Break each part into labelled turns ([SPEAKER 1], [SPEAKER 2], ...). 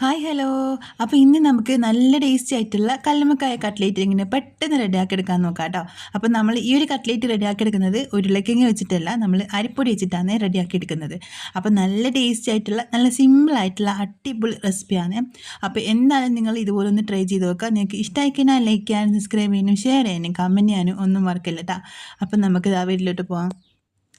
[SPEAKER 1] Hi hello അപ്പോൾ ഇന്ന് നമുക്ക് നല്ല ടേസ്റ്റി ആയിട്ടുള്ള കല്ലുമക്കായ കട്ട്ലേറ്റ് ഇങ്ങനെ പെട്ടെന്ന് റെഡിയാക്കി എടുക്കാൻ നോക്കാം കേട്ടോ അപ്പോൾ നമ്മൾ ഈ ഒരു കട്ട്ലേറ്റ് റെഡിയാക്കി എടുക്കുന്നത് ഉരുളക്കിഴങ്ങ് വെച്ചിട്ടല്ല നമ്മൾ അരിപ്പൊടി വെച്ചിട്ടാണ് റെഡിയാക്കി എടുക്കുന്നത്. അപ്പോൾ നല്ല ടേസ്റ്റി ആയിട്ടുള്ള നല്ല സിമ്പിൾ ആയിട്ടുള്ള അടിപൊളി റെസിപ്പിയാണ് അപ്പോൾ എന്തായാലും നിങ്ങൾ ഇതുപോലെ ഒന്ന് ട്രൈ ചെയ്ത് നോക്കുക. നിങ്ങൾക്ക് ഇഷ്ടമായി കഴിഞ്ഞാൽ ലൈക്ക് ചെയ്യാനും സബ്സ്ക്രൈബ് ചെയ്യാനും ഷെയർ ചെയ്യാനും കമന്റ് ചെയ്യാനും ഒന്നും മറക്കില്ല കേട്ടോ അപ്പോൾ നമുക്ക് ആ വീട്ടിലോട്ട് പോകാം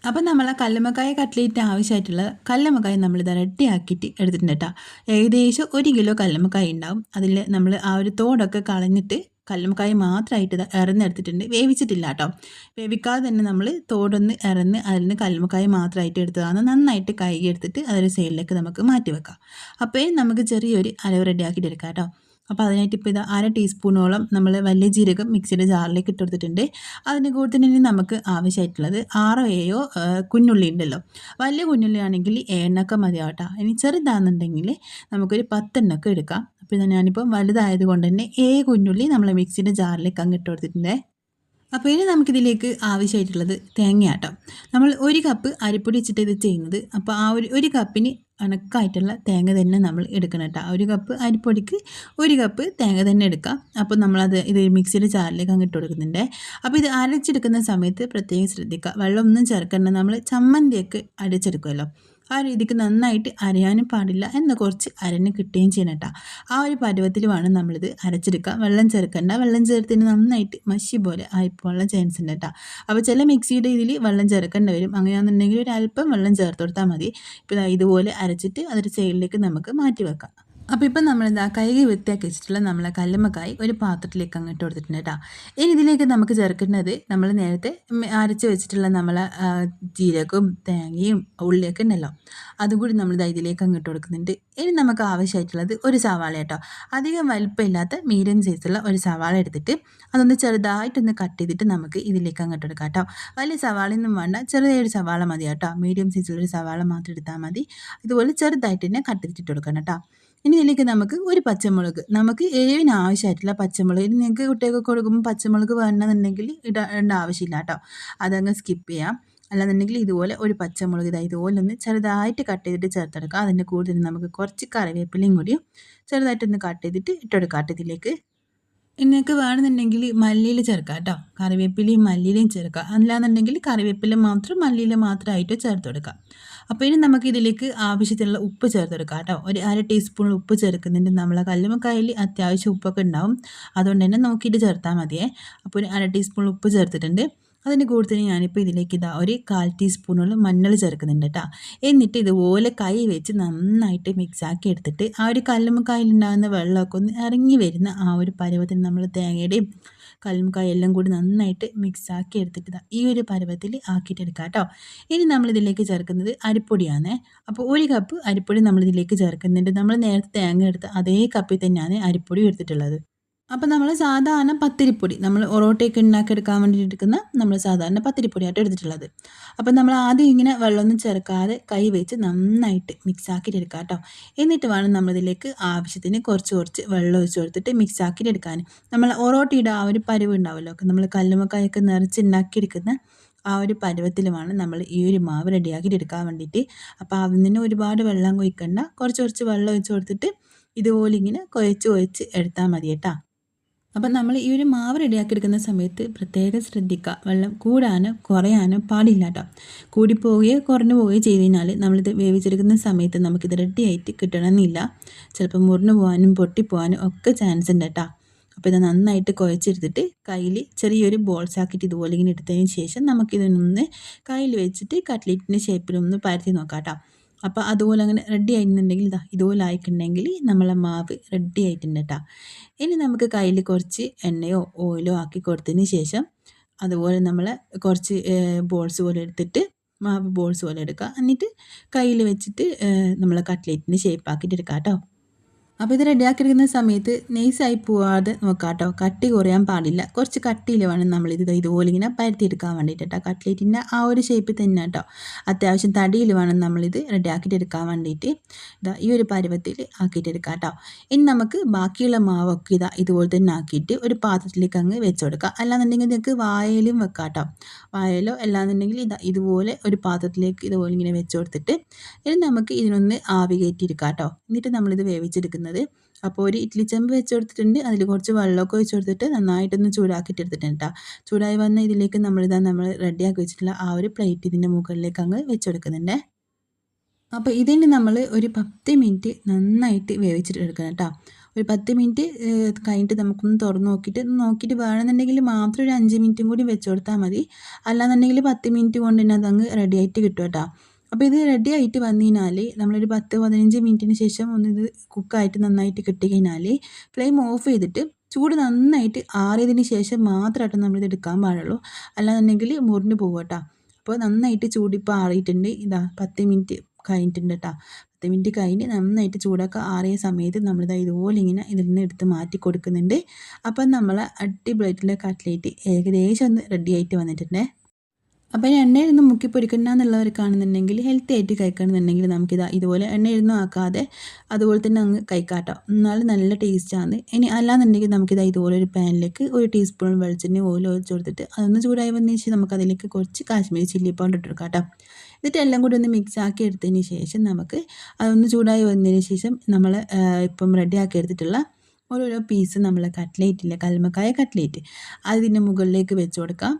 [SPEAKER 1] അപ്പം നമ്മൾ ആ കല്ലുമ്മക്കായ കട്ട്ലേറ്റിന് ആവശ്യമായിട്ടുള്ള കല്ലുമ്മക്കായ നമ്മളിത് റെഡിയാക്കിയിട്ട് എടുത്തിട്ടുണ്ട് കേട്ടോ ഏകദേശം ഒരു കിലോ കല്ലുമ്മക്കായ ഉണ്ടാവും. അതിൽ നമ്മൾ ആ ഒരു തോടൊക്കെ കളഞ്ഞിട്ട് കല്ലുമ്മക്കായ മാത്രമായിട്ട് ഇറന്നെടുത്തിട്ടുണ്ട് വേവിച്ചിട്ടില്ല കേട്ടോ വേവിക്കാതെ തന്നെ നമ്മൾ തോടൊന്ന് ഇറന്ന് അതിൽ നിന്ന് കല്ലുമ്മക്കായ മാത്രമായിട്ട് എടുത്തതാണ്. നന്നായിട്ട് കൈകി എടുത്തിട്ട് അതൊരു സൈഡിലേക്ക് നമുക്ക് മാറ്റി വെക്കാം. അപ്പോഴേ നമുക്ക് ചെറിയൊരു അലവ് റെഡിയാക്കിയിട്ട് എടുക്കാം കേട്ടോ അപ്പോൾ അതിനായിട്ട് ഇപ്പോൾ ഇത് അര ടീസ്പൂണോളം നമ്മൾ വലിയ ജീരകം മിക്സിയുടെ ജാറിലേക്ക് ഇട്ട് കൊടുത്തിട്ടുണ്ട് അതിന് കൂടെ തന്നെ നമുക്ക് ആവശ്യമായിട്ടുള്ളത് ആറോ ഏഴോ കുഞ്ഞുള്ളി ഉണ്ടല്ലോ. വലിയ കുഞ്ഞുള്ളി ആണെങ്കിൽ ഏണ്ണൊക്കെ മതിയാവട്ടോ ഇനി ചെറുതാണെന്നുണ്ടെങ്കിൽ നമുക്കൊരു പത്തെണ്ണൊക്കെ എടുക്കാം. അപ്പോൾ ഞാനിപ്പോൾ വലുതായത് കൊണ്ട് തന്നെ ഏ കുഞ്ഞുള്ളി നമ്മൾ മിക്സിയുടെ ജാറിലേക്ക് അങ്ങ് ഇട്ട് കൊടുത്തിട്ടുണ്ട് അപ്പോൾ ഇനി നമുക്കിതിലേക്ക് ആവശ്യമായിട്ടുള്ളത് തേങ്ങയാട്ടോ നമ്മൾ ഒരു കപ്പ് അരിപ്പൊടി വെച്ചിട്ട് ഇത് ചെയ്യുന്നത്. അപ്പോൾ ആ ഒരു ഒരു കപ്പിന് കണക്കായിട്ടുള്ള തേങ്ങ തന്നെ നമ്മൾ എടുക്കണം കേട്ടോ. ഒരു കപ്പ് അരിപ്പൊടിക്ക് ഒരു കപ്പ് തേങ്ങ തന്നെ എടുക്കാം. അപ്പോൾ നമ്മളത് ഇത് മിക്സിയുടെ ചാറിലേക്ക് അങ്ങ് ഇട്ട് കൊടുക്കുന്നുണ്ട്. അപ്പോൾ ഇത് അരച്ചെടുക്കുന്ന സമയത്ത് പ്രത്യേകം ശ്രദ്ധിക്കുക. വെള്ളമൊന്നും ചേർക്കേണ്ട നമ്മൾ ചമ്മന്തിയൊക്കെ അരച്ചെടുക്കുമല്ലോ ആ രീതിക്ക് നന്നായിട്ട് അരയാനും പാടില്ല എന്ന കുറച്ച് അരഞ്ഞ് കിട്ടുകയും ചെയ്യണം കേട്ടോ. ആ ഒരു പരുവത്തിൽ വേണം നമ്മളിത് അരച്ചെടുക്കുക. വെള്ളം ചേർക്കണ്ട. വെള്ളം ചേർത്തിന് നന്നായിട്ട് മഷി പോലെ ആയിപ്പോള്ള ചാൻസ് ഉണ്ട് കേട്ടോ. അപ്പോൾ ചില മിക്സിയുടെ ഇതിൽ വെള്ളം ചേർക്കേണ്ടി വരും. അങ്ങനെയാണെന്നുണ്ടെങ്കിൽ ഒരു അല്പം വെള്ളം ചേർത്ത് കൊടുത്താൽ മതി. ഇപ്പോൾ ഇതുപോലെ അരച്ചിട്ട് അതൊരു സൈഡിലേക്ക് നമുക്ക് മാറ്റി വെക്കാം. അപ്പോൾ ഇപ്പം നമ്മളിതാ കൈകി വൃത്തിയാക്കി വെച്ചിട്ടുള്ള നമ്മളെ കല്ലുമ്മക്കായി ഒരു പാത്രത്തിലേക്ക് അങ്ങോട്ട് കൊടുത്തിട്ടുണ്ട് കേട്ടോ ഇനി ഇതിലേക്ക് നമുക്ക് ചേർക്കുന്നത് നമ്മൾ നേരത്തെ അരച്ച് വെച്ചിട്ടുള്ള നമ്മളെ ജീരകവും തേങ്ങയും ഉള്ളിയൊക്കെ ഉണ്ടല്ലോ. അതും കൂടി നമ്മളിതാ ഇതിലേക്ക് അങ്ങോട്ട് കൊടുക്കുന്നുണ്ട്. ഇനി നമുക്ക് ആവശ്യമായിട്ടുള്ളത് ഒരു സവാള കേട്ടോ അധികം വലിപ്പമില്ലാത്ത മീഡിയം സൈസുള്ള ഒരു സവാള എടുത്തിട്ട് അതൊന്ന് ചെറുതായിട്ടൊന്ന് കട്ട് ചെയ്തിട്ട് നമുക്ക് ഇതിലേക്ക് അങ്ങോട്ട് എടുക്കാം കേട്ടോ വലിയ സവാളയൊന്നും വേണ്ട. ചെറിയൊരു സവാള മതി കേട്ടോ മീഡിയം സൈസുള്ളൊരു സവാള മാത്രം എടുത്താൽ മതി. ഇതുപോലെ ചെറുതായിട്ട് തന്നെ കട്ട് ചെയ്തിട്ട് കൊടുക്കണം കേട്ടോ ഇനി ഇതിലേക്ക് നമുക്ക് ഒരു പച്ചമുളക്. നമുക്ക് എരിവിന് ആവശ്യമായിട്ടുള്ള പച്ചമുളക്. ഇനി നിങ്ങൾക്ക് കുട്ടികൾക്ക് കൊടുക്കുമ്പോൾ പച്ചമുളക് വേണമെന്നുണ്ടെങ്കിൽ ഇടേണ്ട ആവശ്യമില്ല കേട്ടോ. അതങ്ങ് സ്കിപ്പ് ചെയ്യാം. അല്ലാന്നുണ്ടെങ്കിൽ ഇതുപോലെ ഒരു പച്ചമുളക് ഇതാ ഇതുപോലെ ഒന്ന് ചെറുതായിട്ട് കട്ട് ചെയ്തിട്ട് ചേർത്തെടുക്കാം. അതിന്റെ കൂടുതൽ നമുക്ക് കുറച്ച് കറിവേപ്പിലയും കൂടി ചെറുതായിട്ടൊന്ന് കട്ട് ചെയ്തിട്ട് ഇട്ടെടുക്കാം ഇതിലേക്ക്. നിങ്ങൾക്ക് വേണമെന്നുണ്ടെങ്കിൽ മല്ലിയിൽ ചേർക്കാം കേട്ടോ. കറിവേപ്പിലയും മല്ലിയിലയും ചേർക്കാം. അല്ലാന്നുണ്ടെങ്കിൽ കറിവേപ്പില മാത്രം മല്ലിയിൽ മാത്രമായിട്ട് ചേർത്ത് കൊടുക്കാം അപ്പോൾ ഇനി നമുക്ക് ഇതിലേക്ക് ആവശ്യത്തിനുള്ള ഉപ്പ് ചേർത്തെടുക്കാം കേട്ടോ. ഒരു അര ടീസ്പൂൺ ഉപ്പ് ചേർക്കുന്നുണ്ട് നമ്മളെ കല്ലുമക്കായിൽ അത്യാവശ്യം ഉപ്പൊക്കെ ഉണ്ടാവും. അതുകൊണ്ട് തന്നെ നോക്കിയിട്ട് ചേർത്താൽ മതിയേ. അപ്പോൾ ഒരു അര ടീസ്പൂൺ ഉപ്പ് ചേർത്തിട്ടുണ്ട്. അതിന് കൂടുതൽ ഞാനിപ്പോൾ ഇതിലേക്ക് ഇതാ ഒരു കാൽ ടീസ്പൂണോളം മഞ്ഞൾ ചേർക്കുന്നുണ്ട് കേട്ടോ എന്നിട്ട് ഇതുപോലെ കൈ വെച്ച് നന്നായിട്ട് മിക്സാക്കി എടുത്തിട്ട് ആ ഒരു കല്ലുമ്മക്കായിലുണ്ടാകുന്ന വെള്ളമൊക്കെ ഒന്ന് ഇറങ്ങി വരുന്ന ആ ഒരു പരുവത്തിൽ നമ്മൾ തേങ്ങയുടെയും കല്ലുംകായ എല്ലാം കൂടി നന്നായിട്ട് മിക്സാക്കി എടുത്തിട്ട് ഇതാ ഈ ഒരു പരുവത്തിൽ ആക്കിയിട്ട് എടുക്കാം കേട്ടോ ഇനി നമ്മളിതിലേക്ക് ചേർക്കുന്നത് അരിപ്പൊടിയാണ്. അപ്പോൾ ഒരു കപ്പ് അരിപ്പൊടി നമ്മളിതിലേക്ക് ചേർക്കുന്നുണ്ട്. നമ്മൾ നേരത്തെ തേങ്ങ എടുത്ത അതേ കപ്പിൽ തന്നെയാണ് അരിപ്പൊടി എടുത്തിട്ടുള്ളത്. അപ്പോൾ നമ്മൾ സാധാരണ പത്തിരിപ്പൊടി നമ്മൾ ഒറോട്ടയൊക്കെ ഉണ്ടാക്കിയെടുക്കാൻ വേണ്ടിയിട്ട് എടുക്കുന്ന നമ്മൾ സാധാരണ പത്തിരിപ്പൊടിയായിട്ട് എടുത്തിട്ടുള്ളത്. അപ്പോൾ നമ്മൾ ആദ്യം ഇങ്ങനെ വെള്ളമൊന്നും ചേർക്കാതെ കൈ വെച്ച് നന്നായിട്ട് മിക്സ് ആക്കിയിട്ട് എടുക്കാം കേട്ടോ എന്നിട്ട് വേണം നമ്മളിതിലേക്ക് ആവശ്യത്തിന് കുറച്ച് കുറച്ച് വെള്ളം ഒഴിച്ച് കൊടുത്തിട്ട് മിക്സ് ആക്കിയിട്ട് എടുക്കാൻ നമ്മൾ ഒറോട്ടിയുടെ ആ ഒരു പരിവ് ഉണ്ടാവുമല്ലോ നമ്മൾ കല്ലുമക്കായൊക്കെ നിറച്ച് ഉണ്ടാക്കിയെടുക്കുന്ന ആ ഒരു പരുവത്തിലുമാണ് നമ്മൾ ഈ ഒരു മാവ് റെഡിയാക്കിയിട്ട് എടുക്കാൻ വേണ്ടിയിട്ട്. അപ്പോൾ അതിന് ഒരുപാട് വെള്ളം കൊയ്ക്കണ്ട കുറച്ച് കുറച്ച് വെള്ളം ഒഴിച്ച് കൊടുത്തിട്ട് ഇതുപോലെ ഇങ്ങനെ കുഴച്ച് കുഴച്ച് എടുത്താൽ മതി കേട്ടോ അപ്പം നമ്മൾ ഈ ഒരു മാവ് റെഡിയാക്കി എടുക്കുന്ന സമയത്ത് പ്രത്യേകം ശ്രദ്ധിക്കുക വെള്ളം കൂടാനോ കുറയാനോ പാടില്ല കേട്ടോ കൂടിപ്പോവുകയോ കുറഞ്ഞു പോവുകയോ ചെയ്ത് കഴിഞ്ഞാൽ നമ്മളിത് വേവിച്ചെടുക്കുന്ന സമയത്ത് നമുക്കിത് റെഡി ആയിട്ട് കിട്ടണമെന്നില്ല. ചിലപ്പോൾ മുറിഞ്ഞു പോകാനും പൊട്ടിപ്പോകാനും ഒക്കെ ചാൻസ് ഉണ്ട് കേട്ടോ അപ്പോൾ ഇത് നന്നായിട്ട് കുഴച്ചെടുത്തിട്ട് കയ്യിൽ ചെറിയൊരു ബോൾസ് ആക്കിയിട്ട് ഇതുപോലെ ഇങ്ങനെ എടുത്തതിന് ശേഷം നമുക്കിതൊന്ന് കയ്യിൽ വെച്ചിട്ട് കട്ട്ലേറ്റിന്റെ ഷേപ്പിലൊന്ന് പരത്തി നോക്കാം കേട്ടോ അപ്പോൾ അതുപോലെ അങ്ങനെ റെഡി ആയിട്ടുണ്ടെങ്കിൽ ഇതാ ഇതുപോലെ ആയിട്ടുണ്ടെങ്കിൽ നമ്മളെ മാവ് റെഡി ആയിട്ടുണ്ട് കേട്ടോ ഇനി നമുക്ക് കയ്യിൽ കുറച്ച് എണ്ണയോ ഓയിലോ ആക്കി കൊടുത്തതിന് ശേഷം അതുപോലെ നമ്മൾ കുറച്ച് ബോൾസ് പോലെ എടുത്തിട്ട് മാവ് ബോൾസ് പോലെ എടുക്കുക. എന്നിട്ട് കയ്യിൽ വെച്ചിട്ട് നമ്മളെ കട്ട്ലേറ്റിന് ഷേപ്പ് ആക്കിയിട്ട് എടുക്കാം കേട്ടോ അപ്പോൾ ഇത് റെഡിയാക്കിയിരിക്കുന്ന സമയത്ത് നെയ്സായി പോവാതെ നോക്കാം കേട്ടോ കട്ടി കുറയാൻ പാടില്ല. കുറച്ച് കട്ടിയിൽ വേണം ഇത് ഇതുപോലെ ഇങ്ങനെ പരത്തിയെടുക്കാൻ വേണ്ടിയിട്ട് കേട്ടോ കട്ട്ലേറ്റിന്റെ ആ ഒരു ഷേപ്പിൽ തന്നെ കേട്ടോ അത്യാവശ്യം തടിയിൽ വേണം നമ്മളിത് റെഡിയാക്കിയിട്ടെടുക്കാൻ വേണ്ടിയിട്ട്. ഇതാ ഈ ഒരു പരുവത്തിൽ ആക്കിയിട്ട് എടുക്കാം കേട്ടോ ഇനി നമുക്ക് ബാക്കിയുള്ള മാവൊക്കെ ഇതാ ഇതുപോലെ തന്നെ ആക്കിയിട്ട് ഒരു പാത്രത്തിലേക്ക് അങ്ങ് വെച്ച് കൊടുക്കാം. അല്ലാന്നുണ്ടെങ്കിൽ നിങ്ങൾക്ക് വായയിലും വെക്കാം കേട്ടോ വായയിലോ അല്ലാന്നുണ്ടെങ്കിൽ ഇതാ ഇതുപോലെ ഒരു പാത്രത്തിലേക്ക് ഇതുപോലെ ഇങ്ങനെ വെച്ച് കൊടുത്തിട്ട് ഇനി നമുക്ക് ഇതിനൊന്ന് ആവി കയറ്റിയെടുക്കാം കേട്ടോ എന്നിട്ട് നമ്മളിത് വേവിച്ചെടുക്കുന്നത് എടുക്കുന്നത് അപ്പോൾ ഒരു ഇഡ്ഡലി ചെമ്പ് വെച്ച് കൊടുത്തിട്ടുണ്ട് അതിൽ കുറച്ച് വെള്ളമൊക്കെ ഒഴിച്ച് കൊടുത്തിട്ട് നന്നായിട്ടൊന്ന് ചൂടാക്കിയിട്ട് എടുത്തിട്ടുണ്ട് കേട്ടോ ചൂടായി വന്ന ഇതിലേക്ക് നമ്മളിതാ നമ്മൾ റെഡിയാക്കി വെച്ചിട്ടുള്ള ആ ഒരു പ്ലേറ്റ് ഇതിന്റെ മുകളിലേക്ക് അങ്ങ് വെച്ച് കൊടുക്കുന്നുണ്ട് അപ്പോൾ ഇതിന് നമ്മൾ ഒരു പത്ത് മിനിറ്റ് നന്നായിട്ട് വേവിച്ചിട്ട് എടുക്കണം കേട്ടോ ഒരു പത്ത് മിനിറ്റ് കഴിഞ്ഞിട്ട് നമുക്കൊന്ന് തുറന്ന് നോക്കിയിട്ട് നോക്കിയിട്ട് വേണമെന്നുണ്ടെങ്കിൽ മാത്രം ഒരു അഞ്ച് മിനിറ്റും കൂടി വെച്ച് കൊടുത്താൽ മതി. അല്ലാന്നുണ്ടെങ്കിൽ പത്ത് മിനിറ്റ് കൊണ്ട് തന്നെ അതങ്ങ് റെഡി ആയിട്ട് കിട്ടും കേട്ടോ അപ്പോൾ ഇത് റെഡി ആയിട്ട് വന്നു കഴിഞ്ഞാൽ നമ്മളൊരു പത്ത് പതിനഞ്ച് മിനിറ്റിന് ശേഷം ഒന്ന് ഇത് കുക്കായിട്ട് നന്നായിട്ട് കിട്ടി കഴിഞ്ഞാൽ ഫ്ലെയിം ഓഫ് ചെയ്തിട്ട് ചൂട് നന്നായിട്ട് ആറിയതിന് ശേഷം മാത്രമായിട്ട് നമ്മളിത് എടുക്കാൻ പാടുള്ളൂ. അല്ലാന്നുണ്ടെങ്കിൽ മുറിഞ്ഞ് പോകും കേട്ടോ അപ്പോൾ നന്നായിട്ട് ചൂടിപ്പോൾ ആറിയിട്ടുണ്ട്. ഇതാ പത്ത് മിനിറ്റ് കഴിഞ്ഞിട്ടുണ്ട് കേട്ടോ പത്ത് മിനിറ്റ് കഴിഞ്ഞ് നന്നായിട്ട് ചൂടൊക്കെ ആറിയ സമയത്ത് നമ്മളിതാ ഇതുപോലെ ഇങ്ങനെ ഇതിൽ നിന്ന് എടുത്ത് മാറ്റി കൊടുക്കുന്നുണ്ട്. അപ്പം നമ്മൾ അടിപൊളിയായിട്ടുള്ള കട്ട്ലേറ്റ് ഏകദേശം ഒന്ന് റെഡി ആയിട്ട് വന്നിട്ടുണ്ട്. അപ്പോൾ നിന്ന് മുക്കി പൊരിക്കണമെന്നുള്ളവർക്കാണെന്നുണ്ടെങ്കിൽ ഹെൽത്തി ആയിട്ട് കഴിക്കണമെന്നുണ്ടെങ്കിൽ നമുക്കിത് ഇതുപോലെ എണ്ണയിരുന്ന് ആക്കാതെ അതുപോലെ തന്നെ അങ്ങ് കഴിക്കാട്ടോ. എന്നാലും നല്ല ടേസ്റ്റാണ് ഇനി അല്ലാന്നുണ്ടെങ്കിൽ നമുക്കിത് ഇതുപോലെ ഒരു പാനിലേക്ക് ഒരു ടീസ്പൂൺ വെളിച്ചെണ്ണ ഓയിൽ ഒഴിച്ച് കൊടുത്തിട്ട് അതൊന്ന് ചൂടായി വന്നതിന് ശേഷം നമുക്കതിലേക്ക് കുറച്ച് കാശ്മീരി ചില്ലി പൗഡർ ഇട്ടെടുക്കാം കേട്ടോ. എന്നിട്ട് എല്ലാം കൂടി ഒന്ന് മിക്സ് ആക്കി എടുത്തതിന് ശേഷം നമുക്ക് അതൊന്ന് ചൂടായി വന്നതിന് ശേഷം നമ്മൾ ഇപ്പം റെഡി ആക്കി എടുത്തിട്ടുള്ള ഓരോരോ പീസ് നമ്മൾ കട്ട്ലേറ്റില്ല കൽമക്കായ കട്ട്ലേറ്റ് അതിന്റെ മുകളിലേക്ക് വെച്ച് കൊടുക്കാം.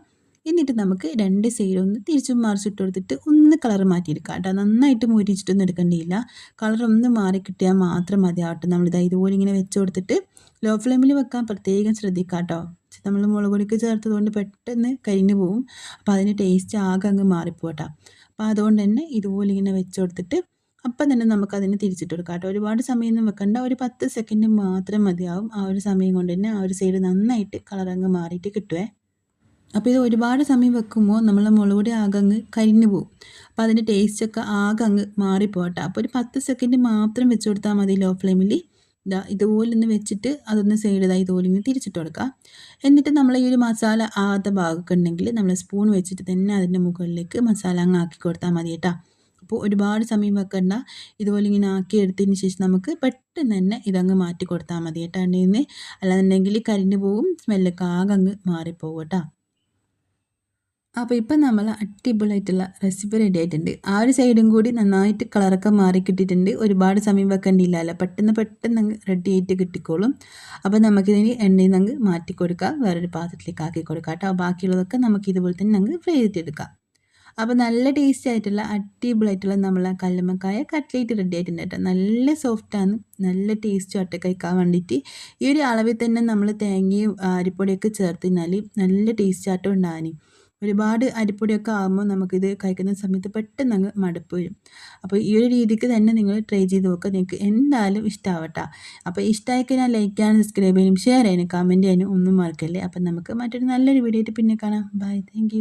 [SPEAKER 1] എന്നിട്ട് നമുക്ക് രണ്ട് സൈഡും ഒന്ന് തിരിച്ചും മറിച്ചിട്ട് കൊടുത്തിട്ട് ഒന്ന് കളർ മാറ്റിയെടുക്കാം കേട്ടോ. നന്നായിട്ട് മുരിച്ചിട്ടൊന്നും എടുക്കേണ്ടിയില്ല. കളർ ഒന്ന് മാറി കിട്ടിയാൽ മാത്രം മതിയാവട്ടെ നമ്മളിതാ ഇതുപോലെ ഇങ്ങനെ വെച്ച് കൊടുത്തിട്ട് ലോ ഫ്ലെയിമിൽ വെക്കാൻ പ്രത്യേകം ശ്രദ്ധിക്കാം കേട്ടോ. നമ്മൾ മുളക് പൊടിക്ക് ചേർത്തതുകൊണ്ട് പെട്ടെന്ന് കരിഞ്ഞു പോവും. അപ്പോൾ അതിന്റെ ടേസ്റ്റ് ആകെ അങ്ങ് മാറിപ്പോട്ടാ അപ്പോൾ അതുകൊണ്ട് തന്നെ ഇതുപോലെ ഇങ്ങനെ വെച്ച് കൊടുത്തിട്ട് അപ്പം തന്നെ നമുക്കതിന് തിരിച്ചിട്ട് കൊടുക്കാം കേട്ടോ. ഒരുപാട് സമയമൊന്നും വെക്കണ്ട. ഒരു പത്ത് സെക്കൻഡ് മാത്രം മതിയാവും ആ ഒരു സമയം കൊണ്ട് തന്നെ ആ ഒരു സൈഡ് നന്നായിട്ട് കളർ അങ്ങ് മാറിയിട്ട് കിട്ടുവേ. അപ്പോൾ ഇത് ഒരുപാട് സമയം വെക്കുമ്പോൾ നമ്മളെ മുളക് പൊടി ആകെ അങ്ങ് കരിഞ്ഞു പോകും അപ്പോൾ അതിന്റെ ടേസ്റ്റൊക്കെ ആകെ അങ്ങ് മാറിപ്പോട്ടെ അപ്പോൾ ഒരു പത്ത് സെക്കൻഡ് മാത്രം വെച്ച് കൊടുത്താൽ മതി ലോ. ഫ്ലെയിമിൽ ഇതാ ഇതുപോലെ ഒന്ന് വെച്ചിട്ട് അതൊന്ന് സൈഡിലായി ഇതുപോലെ ഇങ്ങനെ തിരിച്ചിട്ട് കൊടുക്കുക എന്നിട്ട് നമ്മൾ ഈ ഒരു മസാല ആകാത്ത ഭാഗമൊക്കെ ഉണ്ടെങ്കിൽ നമ്മൾ സ്പൂൺ വെച്ചിട്ട് തന്നെ അതിന്റെ മുകളിലേക്ക് മസാല അങ്ങ് ആക്കി കൊടുത്താൽ മതി കേട്ടോ. അപ്പോൾ ഒരുപാട് സമയം വെക്കണ്ട. ഇതുപോലെ ഇങ്ങനെ ആക്കി എടുത്തതിന് ശേഷം നമുക്ക് പെട്ടെന്ന് തന്നെ ഇതങ്ങ് മാറ്റി കൊടുത്താൽ മതി കേട്ടോ. അല്ലാന്നുണ്ടെങ്കിൽ കരിഞ്ഞു പോകും സ്മെല്ലൊക്കെ ആകെ അങ്ങ് മാറിപ്പോകും കേട്ടോ. അപ്പോൾ ഇപ്പം നമ്മൾ അടിപൊളിയായിട്ടുള്ള റെസിപ്പി റെഡി ആയിട്ടുണ്ട്. ആ ഒരു സൈഡും കൂടി നന്നായിട്ട് കളറൊക്കെ മാറി കിട്ടിയിട്ടുണ്ട്. ഒരുപാട് സമയം വെക്കേണ്ടിയില്ലല്ലോ പെട്ടെന്ന് പെട്ടെന്ന് റെഡി ആയിട്ട് കിട്ടിക്കോളും. അപ്പോൾ നമുക്കിതിന് എണ്ണയിൽ നിന്ന് മാറ്റി കൊടുക്കാം. വേറൊരു പാത്രത്തിലേക്ക് ആക്കി കൊടുക്കാം കേട്ടോ. ബാക്കിയുള്ളതൊക്കെ നമുക്ക് ഇതുപോലെ തന്നെ നമുക്ക് ഫ്രൈ ചെയ്തെടുക്കാം. അപ്പോൾ നല്ല ടേസ്റ്റ് ആയിട്ടുള്ള അടിപൊളിയായിട്ടുള്ള നമ്മളെ കല്ലുമ്മക്കായ കട്ട്ലേറ്റ് റെഡി ആയിട്ടുണ്ട് കേട്ടോ. നല്ല സോഫ്റ്റാണ് നല്ല ടേസ്റ്റ് ആയിട്ട് കഴിക്കാൻ വേണ്ടിയിട്ട്. ഈ ഒരു അളവിൽ തന്നെ നമ്മൾ തേങ്ങയും അരിപ്പൊടിയൊക്കെ ചേർത്തിനാൽ നല്ല ടേസ്റ്റ് ആട്ടം ഉണ്ടാകാനും ഒരുപാട് അരിപ്പൊടിയൊക്കെ ആകുമ്പോൾ നമുക്കിത് കഴിക്കുന്ന സമയത്ത് പെട്ടെന്ന് അങ്ങ് മടുപ്പ് വരും. അപ്പോൾ ഈ ഒരു രീതിക്ക് തന്നെ നിങ്ങൾ ട്രൈ ചെയ്ത് നോക്കുക നിങ്ങൾക്ക് എന്തായാലും ഇഷ്ടമാവട്ടെ അപ്പോൾ ഇഷ്ടമായി കഴിഞ്ഞാൽ ലൈക്ക് ചെയ്യാനും സബ്സ്ക്രൈബ് ചെയ്യാനും ഷെയർ ചെയ്യാനും കമന്റ് ചെയ്യാനും ഒന്നും മറക്കല്ലേ. അപ്പം നമുക്ക് മറ്റൊരു നല്ലൊരു വീഡിയോ ആയിട്ട് പിന്നെ കാണാം. Bye thank